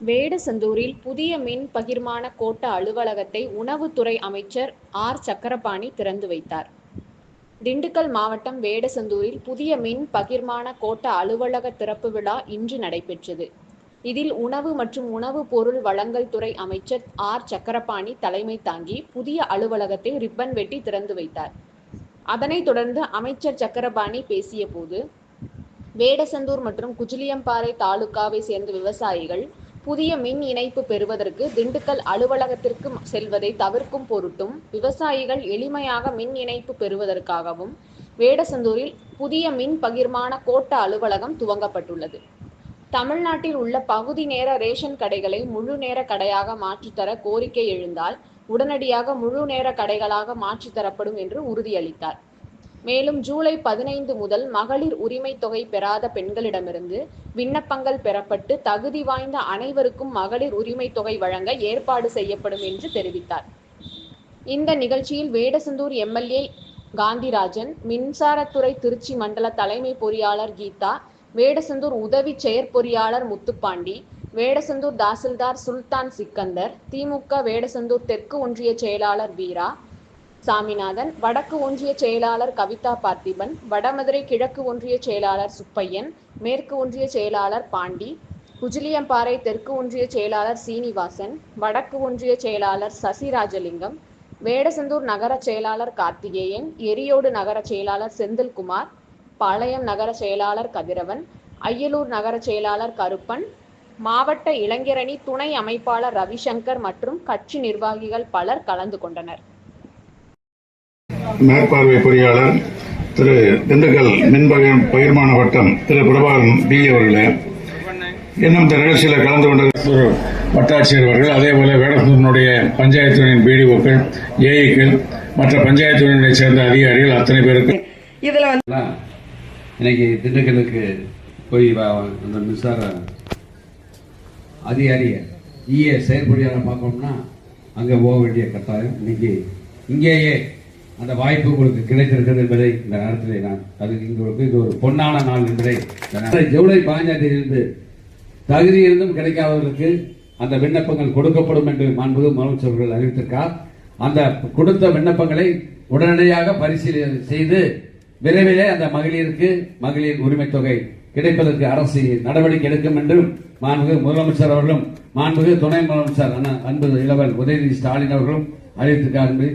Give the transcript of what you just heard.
வேடசந்தூரில் புதிய மின் பகிர்மான கோட்ட அலுவலகத்தை உணவுத்துறை அமைச்சர் ஆர் சக்கரபாணி திறந்து வைத்தார். திண்டுக்கல் மாவட்டம் வேடசந்தூரில் புதிய மின் பகிர்மான கோட்ட அலுவலக திறப்பு விழா இன்று நடைபெற்றது. இதில் உணவு மற்றும் உணவு பொருள் வழங்கல் துறை அமைச்சர் ஆர் சக்கரபாணி தலைமை தாங்கி புதிய அலுவலகத்தை ரிப்பன் வெட்டி திறந்து வைத்தார். அதனைத் தொடர்ந்து அமைச்சர் சக்கரபாணி பேசிய போது, வேடசந்தூர் மற்றும் குஜிலியம்பாறை தாலுகாவை சேர்ந்த விவசாயிகள் புதிய மின் இணைப்பு பெறுவதற்கு திண்டுக்கல் அலுவலகத்திற்கு செல்வதை தவிர்க்கும் பொருட்டும், விவசாயிகள் எளிமையாக மின் இணைப்பு பெறுவதற்காகவும் வேடசந்தூரில் புதிய மின் பகிர்மான கோட்ட அலுவலகம் துவங்கப்பட்டுள்ளது. தமிழ்நாட்டில் உள்ள பகுதி நேர ரேஷன் கடைகளை முழு நேர கடையாக மாற்றித்தர கோரிக்கை எழுந்தால் உடனடியாக முழு நேர கடைகளாக மாற்றித்தரப்படும் என்று உறுதியளித்தார். மேலும் ஜூலை பதினைந்து முதல் மகளிர் உரிமை தொகை பெறாத பெண்களிடமிருந்து விண்ணப்பங்கள் பெறப்பட்டு தகுதி வாய்ந்த அனைவருக்கும் மகளிர் உரிமை தொகை வழங்க ஏற்பாடு செய்யப்படும் என்று தெரிவித்தார். இந்த நிகழ்ச்சியில் வேடசந்தூர் எம்எல்ஏ காந்திராஜன், மின்சாரத்துறை திருச்சி மண்டல தலைமை பொறியாளர் கீதா, வேடசந்தூர் உதவி செயற்பொறியாளர் முத்துப்பாண்டி, வேடசந்தூர் தாசில்தார் சுல்தான் சிக்கந்தர், திமுக வேடசந்தூர் தெற்கு ஒன்றிய செயலாளர் வீரா சாமிநாதன், வடக்கு ஒன்றிய செயலாளர் கவிதா பார்த்திபன், வடமதுரை கிழக்கு ஒன்றிய செயலாளர் சுப்பையன், மேற்கு ஒன்றிய செயலாளர் பாண்டி, குஜிலியம்பாறை தெற்கு ஒன்றிய செயலாளர் சீனிவாசன், வடக்கு ஒன்றிய செயலாளர் சசிராஜலிங்கம், வேடசந்தூர் நகர செயலாளர் கார்த்திகேயன், எரியோடு நகர செயலாளர் செந்தில்குமார், பாளையம் நகர செயலாளர் கதிரவன், அய்யலூர் நகர செயலாளர் கருப்பன், மாவட்ட இளைஞரணி துணை அமைப்பாளர் ரவிசங்கர் மற்றும் கட்சி நிர்வாகிகள் பலர் கலந்து கொண்டனர். மேற்பார்வை பொறியாளர் திரு திண்டுக்கல் மின் பகிர் பகிர்மான வட்டம் திரு பிரபாகரன் பி அவர்களே. இன்னும் இந்த நிகழ்ச்சியில் கலந்து கொண்ட திரு வட்டாட்சியர் அவர்கள் அதே போல வேடசந்தூரினுடைய பஞ்சாயத்து யூனியன் பிடிஓக்கள் ஏஇக்கள் மற்ற பஞ்சாயத்து யூனியனை சேர்ந்த அதிகாரிகள் அத்தனை பேருக்கு. இதுல வந்து இன்னைக்கு திண்டுக்கலுக்கு போய் அந்த மின்சார அதிகாரிய இஏ செயற்பொறியாளர் பார்க்கணும்னா அங்கே போக வேண்டிய கட்டாயம் இன்னைக்கு இங்கேயே அந்த வாய்ப்பு உங்களுக்கு கிடைத்திருக்கிறது என்பதை இந்த நேரத்தில் நான் அது உங்களுக்கு இது ஒரு பொன்னான நாள் என்பதை இந்த ஜூலை பதினஞ்சாம் தேதியிலிருந்து தகுதி இருந்தும் கிடைக்காதவர்களுக்கு அந்த விண்ணப்பங்கள் கொடுக்கப்படும் என்று மாண்புமிகு முதலமைச்சர் அவர்கள் அறிவித்திருக்கார் அந்த கொடுத்த விண்ணப்பங்களை உடனடியாக பரிசீலனை செய்து விரைவிலே அந்த மகளிருக்கு மகளிர் உரிமை தொகை கிடைப்பதற்கு அரசு நடவடிக்கை எடுக்கும் என்றும் மாண்புமிகு முதலமைச்சர் அவர்களும் மாண்புமிகு துணை முதலமைச்சர் அன்பு இளவல் உதயநிதி ஸ்டாலின் அவர்களும் அறிவித்திருக்கார் என்பதை